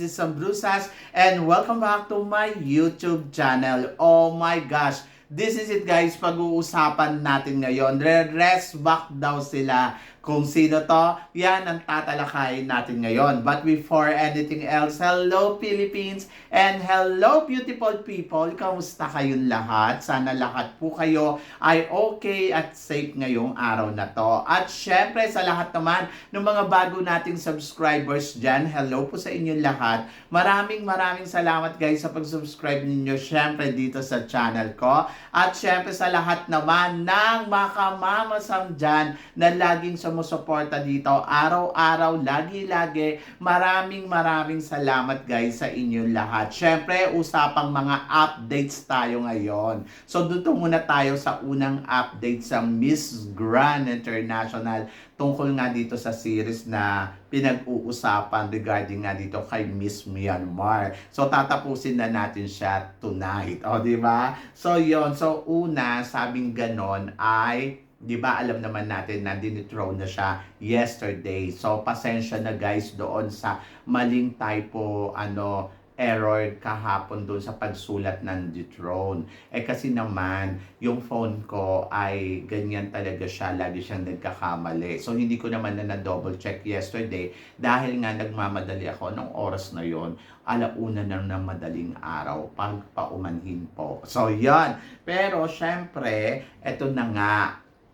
This is Sam Brusas and welcome back to my YouTube channel. Oh my gosh! This is it guys, pag-uusapan natin ngayon. Re-rest back daw sila. Kung sino to, yan ang tatalakayin natin ngayon. But before anything else, hello Philippines and hello beautiful people. Kamusta kayong lahat? Sana lahat po kayo ay okay at safe ngayong araw na to. At syempre sa lahat naman ng mga bago nating subscribers dyan, hello po sa inyong lahat. Maraming maraming salamat guys sa pag-subscribe ninyo syempre dito sa channel ko. At syempre sa lahat naman ng makamamasam dyan na laging sumusuporta dito araw-araw, lagi-lagi. Maraming maraming salamat guys sa inyong lahat. Syempre, usapang mga updates tayo ngayon. So, dito muna tayo sa unang update sa Miss Grand International tungkol nga dito sa series na pinag-uusapan regarding nga dito kay Miss Myanmar. So tatapusin na natin siya tonight. O, di ba? So yon So una, sabing ganon ay 'di ba alam naman natin na dinithrone na siya yesterday. So pasensya na guys doon sa maling typo ano error kahapon doon sa pagsulat ng dethrone. Eh kasi naman, yung phone ko ay ganyan talaga siya, lagi siyang nagkakamali. So hindi ko naman na na-double check yesterday dahil nga nagmamadali ako nung oras na yon alauna na ng madaling araw pagpaumanhin po. So yan. Pero syempre, eto na nga,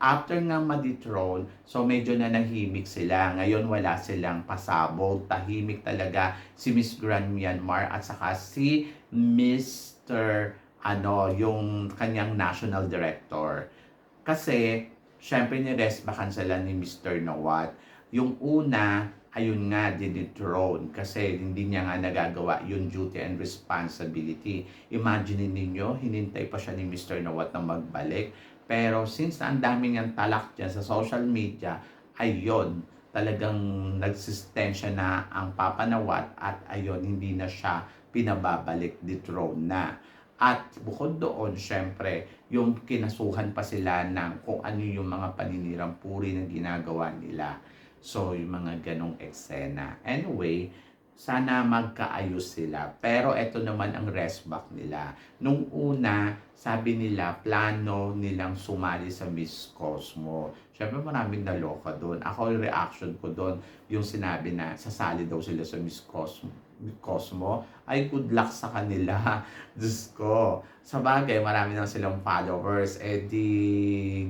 after nga ma-dethrone, so medyo na nahimik sila. Ngayon wala silang pasabog. Tahimik talaga si Miss Grand Myanmar at saka si Mr. ano, yung kanyang national director. Kasi, syempre ni-rest bakan sila ni Mr. Nawat. Yung una, ayun nga, dinithrone kasi hindi niya nga nagagawa yung duty and responsibility. Imagine ninyo, hinintay pa siya ni Mr. Nawat na magbalik. Pero since ang dami niyang talak dyan sa social media, ayun, talagang nagsistensya na ang papanawat at ayun, hindi na siya pinababalik, dethrone na. At bukod doon, syempre, yung kinasuhan pa sila ng kung ano yung mga paninirang puri na ginagawa nila. So, yung mga ganong eksena. Anyway, sana magkaayos sila. Pero ito naman ang rest back nila. Nung una, sabi nila, plano nilang sumali sa Miss Cosmo. Siyempre maraming naloka doon. Ako yung reaction ko doon, yung sinabi na sasali daw sila sa Miss Cosmo. Cosmo, ay good luck sa kanila. Diyos ko. Sa bagay, marami na silang followers. Eh di,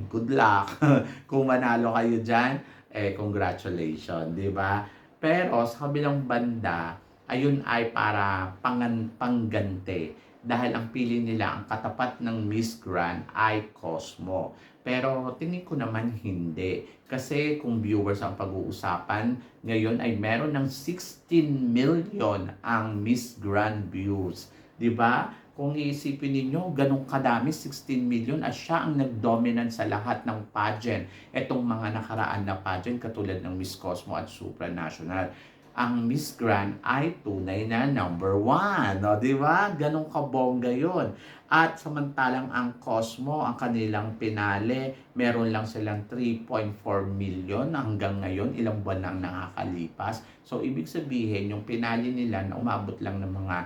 good luck. Kung manalo kayo dyan, eh congratulations, di ba? Pero sa kabilang banda, ayun ay para pangan, panggante dahil ang pili nila, ang katapat ng Miss Grand ay Cosmo. Pero tingin ko naman hindi. Kasi kung viewers ang pag-uusapan, ngayon ay meron ng 16 million ang Miss Grand views. 'Di ba? Kung iisipin ninyo, ganong kadami, 16 million, at siya ang nag-dominant sa lahat ng pageant. Itong mga nakaraan na pageant, katulad ng Miss Cosmo at Supranational ang Miss Grand ay tunay na number one. No, di ba? Ganong kabongga yon. At samantalang ang Cosmo, ang kanilang pinale, meron lang silang 3.4 million hanggang ngayon, ilang buwan lang nakakalipas. So, ibig sabihin, yung pinali nila na umabot lang ng mga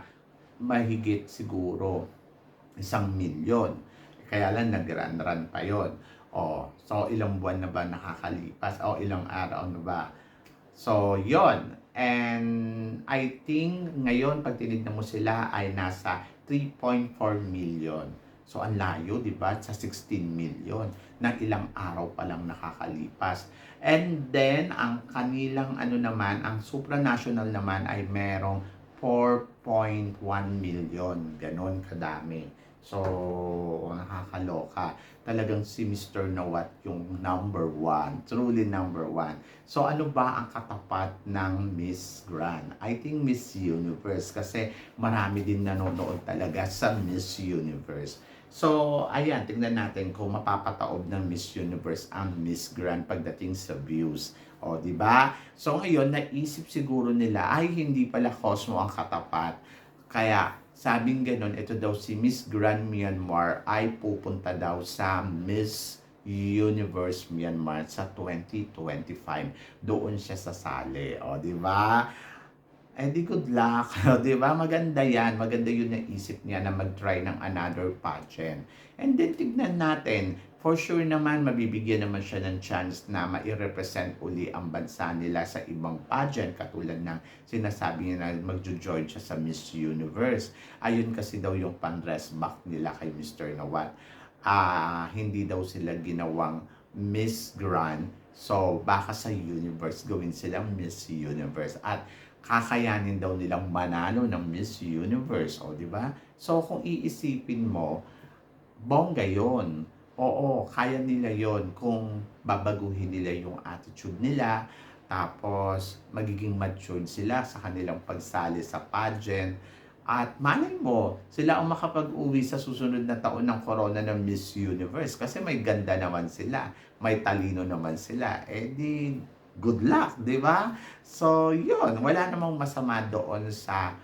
mahigit siguro isang milyon. Kaya lang nag-run-run pa yon. O, so ilang buwan na ba nakakalipas? O ilang araw na ba? So, yon And I think ngayon pag tinignan mo sila ay nasa 3.4 million. So ang layo, 'di ba? Sa 16 million ng ilang araw pa lang nakakalipas. And then ang kanilang ano naman, ang supranational naman ay merong 4.1 million. Ganon kadami. So, nakakaloka. Talagang si Mr. Nawat yung number one. Truly number one. So, ano ba ang katapat ng Miss Grand? I think Miss Universe kasi marami din nanonood talaga sa Miss Universe. So, ayan, tingnan natin kung mapapataob ng Miss Universe ang Miss Grand pagdating sa views. O, di ba? So, ngayon, naisip siguro nila, ay, hindi pala Cosmo ang katapat. Kaya, Sabing ganun, ito daw si Miss Grand Myanmar ay pupunta daw sa Miss Universe Myanmar sa 2025. Doon siya sasali. O, di ba? Eh di good luck, 'di ba? Maganda 'yan. Maganda 'yun na isip niya na mag-try ng another pageant. And then tignan natin, for sure naman mabibigyan naman siya ng chance na mai-represent uli ang bansa nila sa ibang pageant katulad ng sinasabi niya na magjo-join siya sa Miss Universe. Ayun kasi daw yung pan-dress back nila kay Mr. Nawat. Ah, hindi daw sila ginawang Miss Grand. So, baka sa universe gawin silang Miss Universe. At kakayanin daw nilang manalo ng Miss Universe, o di ba? So kung iisipin mo, bongga 'yon. Oo, kaya nila 'yon kung babaguhin nila yung attitude nila, tapos magiging matured sila sa kanilang pagsali sa pageant. At malay mo, sila ang makapag-uwi sa susunod na taon ng corona ng Miss Universe kasi may ganda naman sila, may talino naman sila. Eh di, good luck, di ba? So, yun, wala namang masama doon sa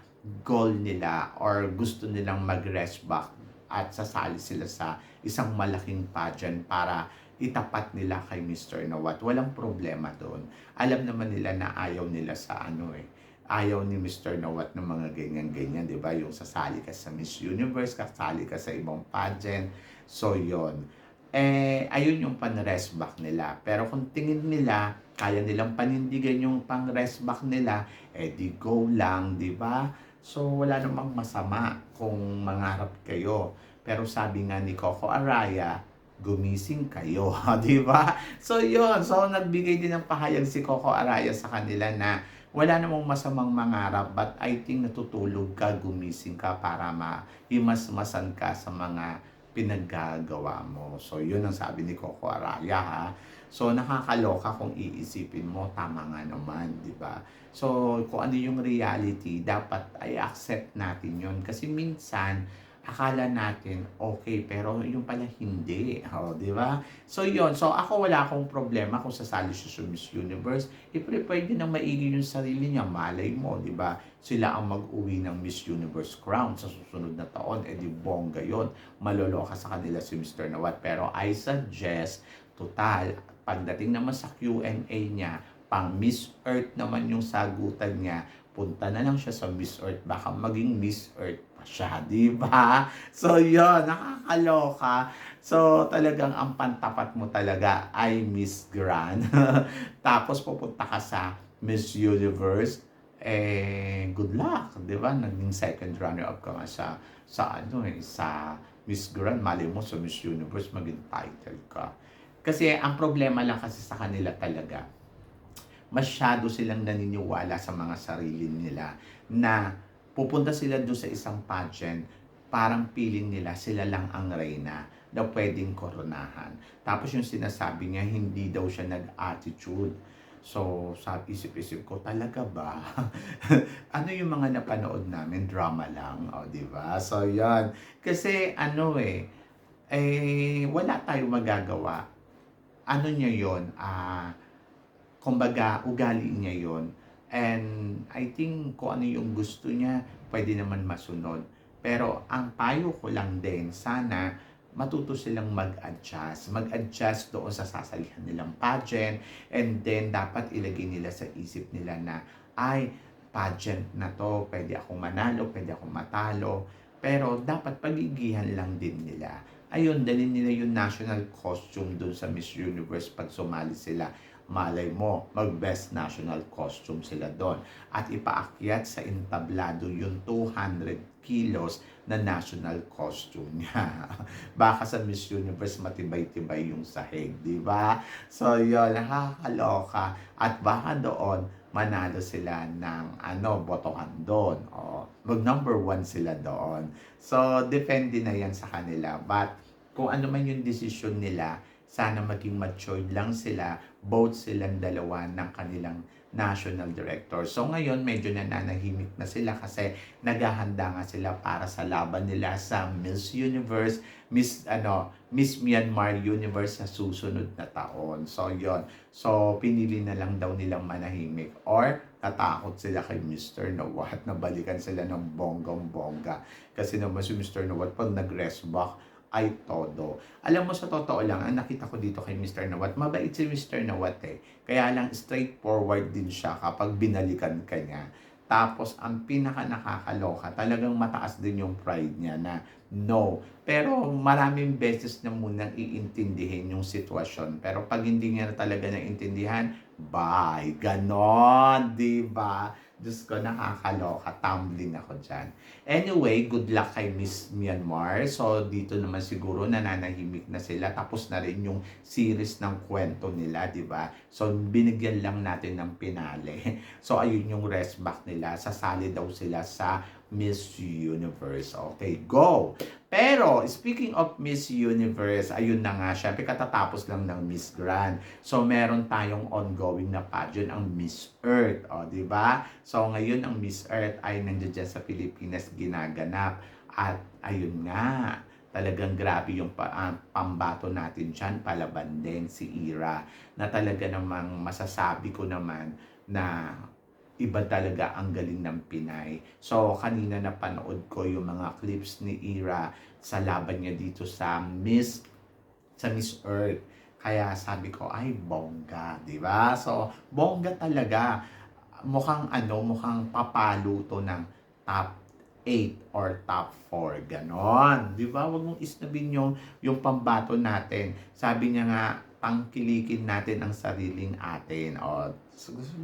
goal nila or gusto nilang mag-rest back at sasali sila sa isang malaking pageant para itapat nila kay Mr. Nawat. Walang problema doon. Alam naman nila na ayaw nila sa ano eh. Ayaw ni Mr. Nawat ng mga ganyan-ganyan, di ba? Yung sasali ka sa Miss Universe, kasali ka sa ibang pageant. So, yon eh, ayun yung pan-rest back nila. Pero kung tingin nila, kaya nilang panindigan yung pang-rest back nila, eh di go lang, di ba? So, wala namang masama kung mangarap kayo. Pero sabi nga ni Coco Araya, gumising kayo, di ba? So, yun. So, nagbigay din ng pahayag si Coco Araya sa kanila na wala namang masamang mangarap but I think natutulog ka, gumising ka para maimasmasan ka sa mga pinaggagawa mo. So, yun ang sabi ni Coco Araya, ha? So, nakakaloka kung iisipin mo, tama nga naman, di ba? So, kung ano yung reality, dapat ay accept natin yun. Kasi minsan, akala natin okay pero yung pala hindi oh, di ba? So yon so ako wala akong problema kung sasali siya sa Miss Universe. I-prepare din ng maigi yung sarili niya. Malay mo di ba? Sila ang mag-uwi ng Miss Universe crown sa susunod na taon. Eh di bongga yon maloloka sa kanila si Mr. Nawat. Pero I suggest total pagdating naman sa Q&A niya pang Miss Earth naman yung sagutan niya punta na lang siya sa Miss Earth. Baka maging Miss Earth siya, di ba? So, yun, nakakaloka. So, talagang ang pantapat mo talaga ay Miss Grand. Tapos, pupunta ka sa Miss Universe. Eh, good luck, di ba? Naging second runner-up ka nga sa, sa, ano eh, sa Miss Grand. Mali mo sa Miss Universe, maging title ka. Kasi, ang problema lang kasi sa kanila talaga, masyado silang naniniwala sa mga sarili nila na pupunta sila doon sa isang pageant, parang feeling nila sila lang ang reyna na pwedeng koronahan. Tapos yung sinasabi niya, hindi daw siya nag-attitude. So, sa isip-isip ko, talaga ba? ano yung mga napanood namin? Drama lang, o, di ba? So, yan. Kasi, ano eh, eh, wala tayong magagawa. Ano niya yon Ah, kumbaga, ugali niya yon And I think kung ano yung gusto niya, pwede naman masunod. Pero ang payo ko lang din, sana matuto silang mag-adjust. Mag-adjust doon sa sasalihan nilang pageant. And then, dapat ilagay nila sa isip nila na, ay, pageant na to, pwede akong manalo, pwede akong matalo. Pero dapat pagigihan lang din nila. Ayun, dalhin nila yung national costume doon sa Miss Universe pag sumali sila malay mo, mag-best national costume sila doon. At ipaakyat sa entablado yung 200 kilos na national costume niya. Baka sa Miss Universe matibay-tibay yung sahig, di ba? So yun, nakakaloka. At baka doon, manalo sila ng ano, botohan doon. O, mag number one sila doon. So, depende na yan sa kanila. But, kung ano man yung decision nila, sana maging matured lang sila, both silang dalawa ng kanilang national director. So ngayon medyo nananahimik na sila kasi naghahanda nga sila para sa laban nila sa Miss Universe, Miss ano, Miss Myanmar Universe sa susunod na taon. So yon. So pinili na lang daw nilang manahimik or natakot sila kay Mr. Nawat na balikan sila ng bonggang-bongga. Kasi naman si Mr. Nawat pag nag-rest back, ay todo. Alam mo sa totoo lang, ang nakita ko dito kay Mr. Nawat, mabait si Mr. Nawat eh. Kaya lang straightforward din siya kapag binalikan ka niya. Tapos, ang pinaka nakakaloka, talagang mataas din yung pride niya na no. Pero maraming beses na munang iintindihin yung sitwasyon. Pero pag hindi niya talaga naiintindihan, bye. Ganon, di ba? Diyos ko, nakakaloka. Tumbling ako dyan. Anyway, good luck kay Miss Myanmar. So, dito naman siguro nananahimik na sila. Tapos na rin yung series ng kwento nila, di ba? So, binigyan lang natin ng pinale. So, ayun yung rest back nila. Sasali daw sila sa Miss Universe. Okay, go! Pero, speaking of Miss Universe, ayun na nga, syempre katatapos lang ng Miss Grand. So, meron tayong ongoing na pageant, ang Miss Earth. O, di ba? So, ngayon ang Miss Earth ay nandiyan sa Pilipinas ginaganap. At, ayun nga, talagang grabe yung pa, ah, pambato natin dyan, palaban din si Ira, na talaga namang masasabi ko naman na iba talaga ang galing ng Pinay. So, kanina napanood ko yung mga clips ni Ira sa laban niya dito sa Miss sa Miss Earth. Kaya sabi ko, ay, bongga, di ba? So, bongga talaga. Mukhang ano, mukhang papalo to ng top 8 or top 4. Ganon. Di ba? Huwag mong isnabin yung, yung pambato natin. Sabi niya nga, tangkilikin natin ang sariling atin. O,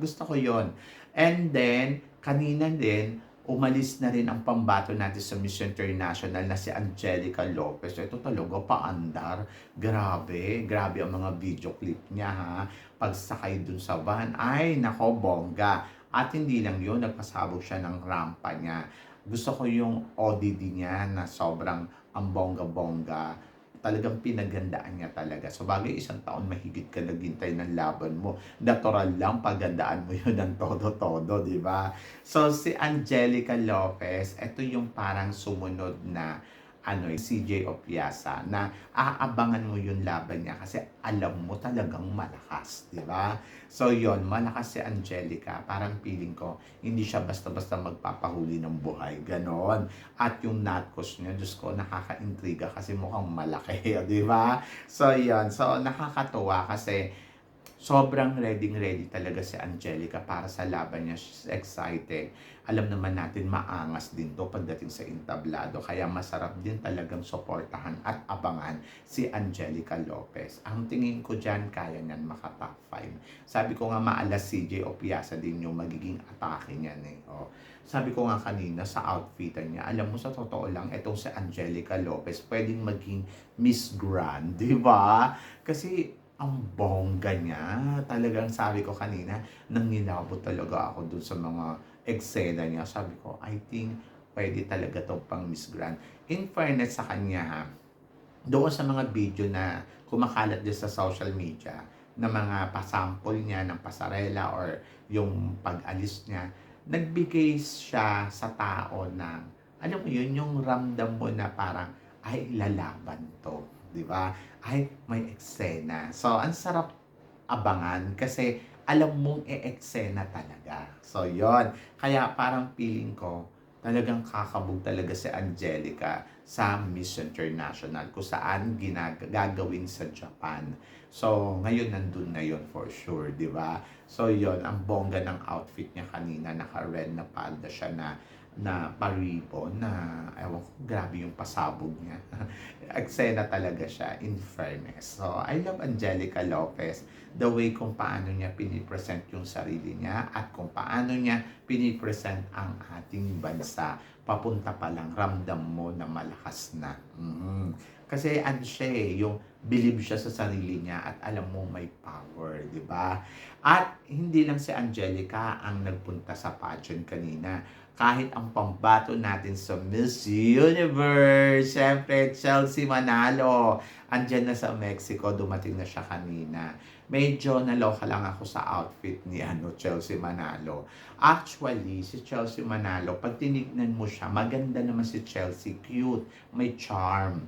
gusto ko yon And then, kanina din, umalis na rin ang pambato natin sa Miss International na si Angelica Lopez. Ito talaga paandar. Grabe, grabe ang mga video clip niya ha. Pagsakay dun sa van, ay nako bongga. At hindi lang yun, nagpasabog siya ng rampa niya. Gusto ko yung ODD niya na sobrang ang bongga-bongga talagang pinagandaan niya talaga. So bagay isang taon mahigit ka naghintay ng laban mo. Natural lang pagandaan mo yun ng todo-todo, di ba? So si Angelica Lopez, ito yung parang sumunod na ano, CJ Opiasa na aabangan mo yung laban niya kasi alam mo talagang malakas, di ba? So yon malakas si Angelica, parang feeling ko, hindi siya basta-basta magpapahuli ng buhay, ganon. At yung natkos niya, Diyos ko, nakaka-intriga kasi mukhang malaki, di ba? So yon so nakakatuwa kasi sobrang ready-ready talaga si Angelica para sa laban niya. She's excited. Alam naman natin maangas din to pagdating sa entablado. Kaya masarap din talagang suportahan at abangan si Angelica Lopez. Ang tingin ko dyan, kaya niyan maka-top 5. Sabi ko nga maalas CJ o Piazza din yung magiging atake niyan eh. O, sabi ko nga kanina sa outfitan niya, alam mo sa totoo lang, itong si Angelica Lopez pwedeng maging Miss Grand, di ba? Kasi ang bongga niya. Talagang sabi ko kanina, nangilabot talaga ako dun sa mga eksena niya. Sabi ko, I think pwede talaga to pang Miss Grand. In fairness sa kanya ha, doon sa mga video na kumakalat din sa social media, na mga pasample niya ng pasarela or yung pag-alis niya, nagbigay siya sa tao ng, alam mo yun, yung ramdam mo na parang, ay, lalaban to. Di ba? Ay, may eksena. So, ang sarap abangan kasi alam mong e-eksena talaga. So, yon Kaya parang feeling ko, talagang kakabog talaga si Angelica sa Miss International kung saan ginag- gagawin sa Japan. So, ngayon nandun na yon for sure, di ba? So, yon ang bongga ng outfit niya kanina, naka-red na palda siya na na paribon na ewan ko, grabe yung pasabog niya. Eksena talaga siya, in fairness. So, I love Angelica Lopez. The way kung paano niya pinipresent yung sarili niya at kung paano niya pinipresent ang ating bansa. Papunta pa lang, ramdam mo na malakas na. mm Kasi ano siya eh, yung believe siya sa sarili niya at alam mo may power, di ba? At hindi lang si Angelica ang nagpunta sa pageant kanina kahit ang pambato natin sa Miss Universe. Siyempre, Chelsea Manalo. Andyan na sa Mexico, dumating na siya kanina. Medyo naloka lang ako sa outfit ni ano, Chelsea Manalo. Actually, si Chelsea Manalo, pag tinignan mo siya, maganda naman si Chelsea. Cute, may charm.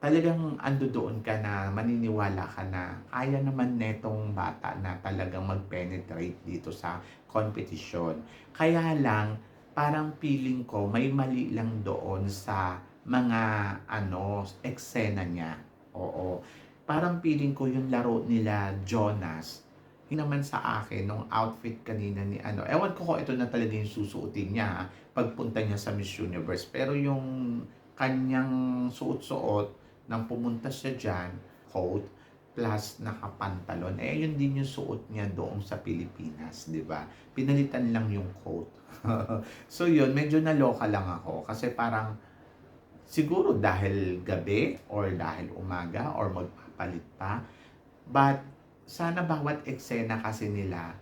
Talagang ando doon ka na maniniwala ka na kaya naman netong bata na talagang mag-penetrate dito sa competition. Kaya lang, parang feeling ko may mali lang doon sa mga ano, eksena niya. Oo. Parang feeling ko yung laro nila Jonas, yun naman sa akin, nung outfit kanina ni ano, ewan ko kung ito na talaga yung susuotin niya pagpunta niya sa Miss Universe. Pero yung kanyang suot-suot nang pumunta siya dyan, coat, plus nakapantalon, eh yun din yung suot niya doon sa Pilipinas, di ba? Pinalitan lang yung coat. so yun, medyo naloka lang ako kasi parang siguro dahil gabi or dahil umaga or magpapalit pa. But sana bawat eksena kasi nila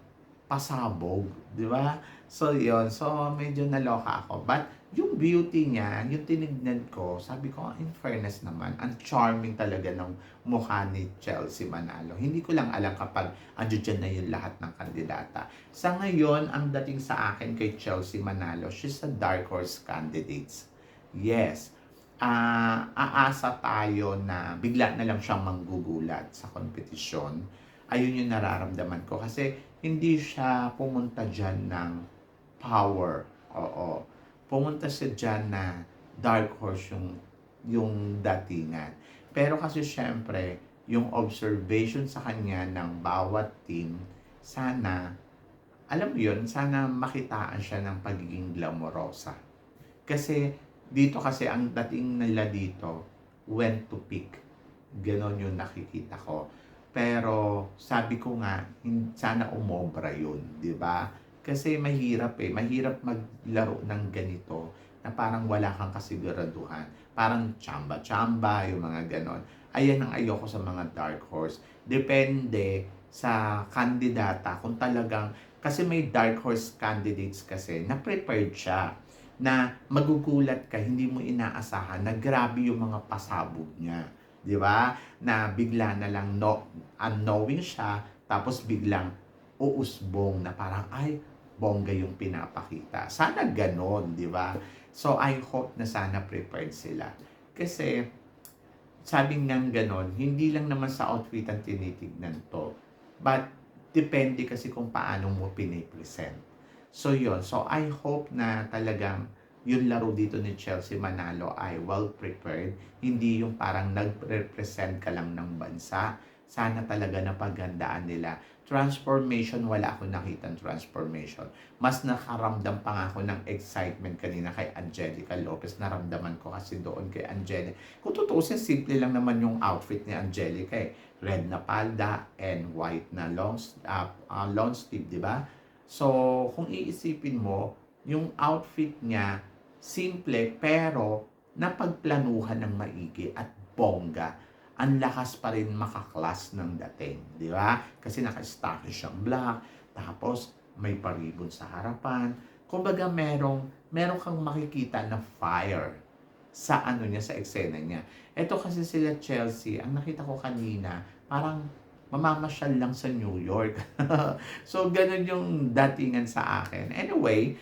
pasabog, di ba? So yun, so medyo naloka ako. But yung beauty niya, yung tinignan ko, sabi ko, in fairness naman, ang charming talaga ng mukha ni Chelsea Manalo. Hindi ko lang alam kapag andyan dyan na yung lahat ng kandidata. Sa ngayon, ang dating sa akin kay Chelsea Manalo, she's a dark horse candidates. Yes. Ah, aasa tayo na bigla na lang siyang manggugulat sa kompetisyon. Ayun yung nararamdaman ko. Kasi hindi siya pumunta dyan ng power. Oo. Pumunta siya dyan na dark horse yung, yung datingan. Pero kasi syempre, yung observation sa kanya ng bawat team, sana, alam mo yun, sana makitaan siya ng pagiging glamorosa. Kasi dito kasi ang dating nila dito, when to pick. Ganon yung nakikita ko. Pero sabi ko nga, sana umobra yun, di ba? Kasi mahirap eh, mahirap maglaro ng ganito na parang wala kang kasiguraduhan. Parang chamba-chamba, yung mga ganon. Ayan ang ayoko sa mga dark horse. Depende sa kandidata kung talagang, kasi may dark horse candidates kasi na prepared siya na magugulat ka, hindi mo inaasahan na grabe yung mga pasabog niya. Di ba? Na bigla na lang no, unknowing siya, tapos biglang uusbong na parang, ay, bongga yung pinapakita. Sana ganon, di ba? So, I hope na sana prepared sila. Kasi, sabing nang ganon, hindi lang naman sa outfit ang tinitignan to. But, depende kasi kung paano mo pinipresent. So yon So I hope na talagang yung laro dito ni Chelsea Manalo ay well prepared. Hindi yung parang nag-represent ka lang ng bansa. Sana talaga napagandaan nila. Transformation, wala ako nakitang transformation. Mas nakaramdam pa nga ako ng excitement kanina kay Angelica Lopez. Naramdaman ko kasi doon kay Angelica. Kung tutusin, simple lang naman yung outfit ni Angelica eh. Red na palda and white na long, uh, uh, long sleeve, di ba? So, kung iisipin mo, yung outfit niya, simple pero napagplanuhan ng maigi at bongga. Ang lakas pa rin makaklas ng dating, di ba? Kasi naka-stock siyang black, tapos may paribon sa harapan. Kumbaga merong, meron kang makikita na fire sa ano niya, sa eksena niya. Ito kasi sila Chelsea, ang nakita ko kanina, parang mamamasyal lang sa New York. so, ganun yung datingan sa akin. Anyway,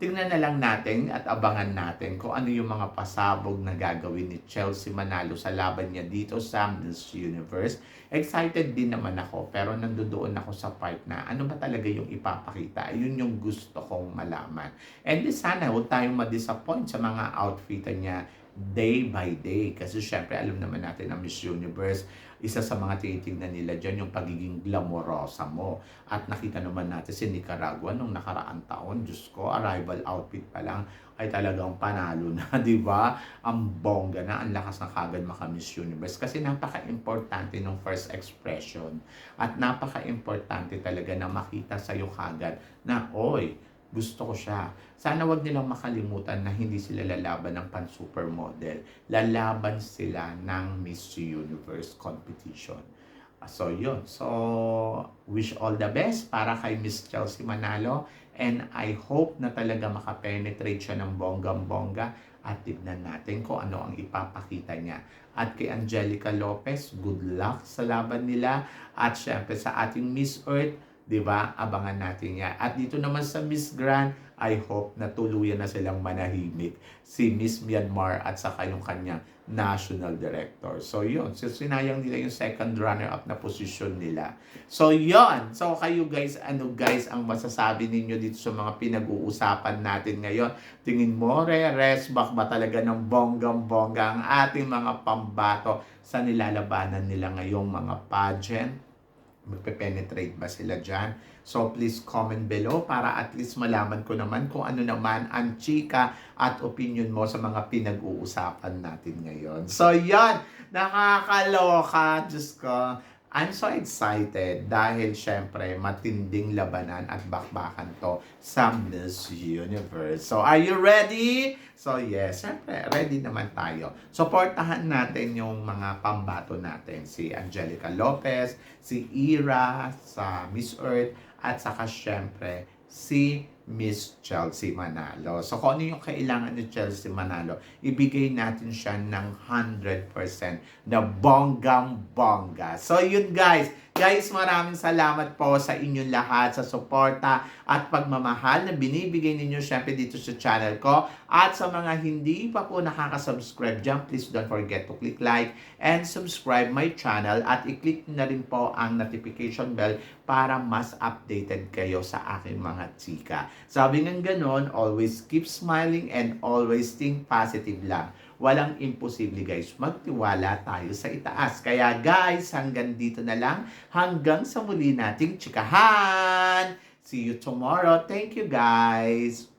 tingnan na lang natin at abangan natin kung ano yung mga pasabog na gagawin ni Chelsea Manalo sa laban niya dito sa Miss Universe. Excited din naman ako pero nandoon ako sa part na ano ba talaga yung ipapakita. Yun yung gusto kong malaman. And di sana huwag tayong ma-disappoint sa mga outfit niya day by day. Kasi syempre, alam naman natin na Miss Universe, isa sa mga tinitingnan nila dyan yung pagiging glamorosa mo. At nakita naman natin si Nicaragua nung nakaraang taon, Diyos ko, arrival outfit pa lang ay talagang panalo na, di ba? Ang bongga na, ang lakas na kagad maka Miss Universe. Kasi napaka-importante ng first expression. At napaka-importante talaga na makita sa'yo kagad na, oy, gusto ko siya. Sana wag nilang makalimutan na hindi sila lalaban ng pan-supermodel. Lalaban sila ng Miss Universe competition. Ah, So, yun. So, wish all the best para kay Miss Chelsea Manalo. And I hope na talaga makapenetrate siya ng bonggang-bongga at tignan natin kung ano ang ipapakita niya. At kay Angelica Lopez, good luck sa laban nila. At syempre sa ating Miss Earth, 'di ba? Abangan natin 'yan. At dito naman sa Miss Grand, I hope na tuluyan na silang manahimik si Miss Myanmar at saka yung kanyang national director. So yun, so sinayang nila yung second runner-up na posisyon nila. So yun, so kayo guys, ano guys ang masasabi ninyo dito sa mga pinag-uusapan natin ngayon? Tingin mo, re-rest back ba talaga ng bonggang-bongga ang ating mga pambato sa nilalabanan nila ngayong mga pageant? Magpe-penetrate ba sila dyan? So please comment below para at least malaman ko naman kung ano naman ang chika at opinion mo sa mga pinag-uusapan natin ngayon. So yan, nakakaloka, Diyos ko. I'm so excited dahil syempre matinding labanan at bakbakan to sa Miss Universe. So are you ready? So yes, syempre ready naman tayo. Supportahan natin yung mga pambato natin. Si Angelica Lopez, si Ira sa Miss Earth at saka syempre si Miss Chelsea Manalo. So kung ano yung kailangan ni Chelsea Manalo, ibigay natin siya ng 100% na bonggang-bongga. So yun guys, guys maraming salamat po sa inyong lahat sa suporta at pagmamahal na binibigay ninyo syempre dito sa channel ko. At sa mga hindi pa po nakaka-subscribe dyan, please don't forget to click like and subscribe my channel at i-click na rin po ang notification bell para mas updated kayo sa aking mga chika. Sabi ng ganon, always keep smiling and always think positive lang. Walang imposible guys. Magtiwala tayo sa itaas. Kaya guys, hanggang dito na lang. Hanggang sa muli nating chikahan. See you tomorrow. Thank you guys.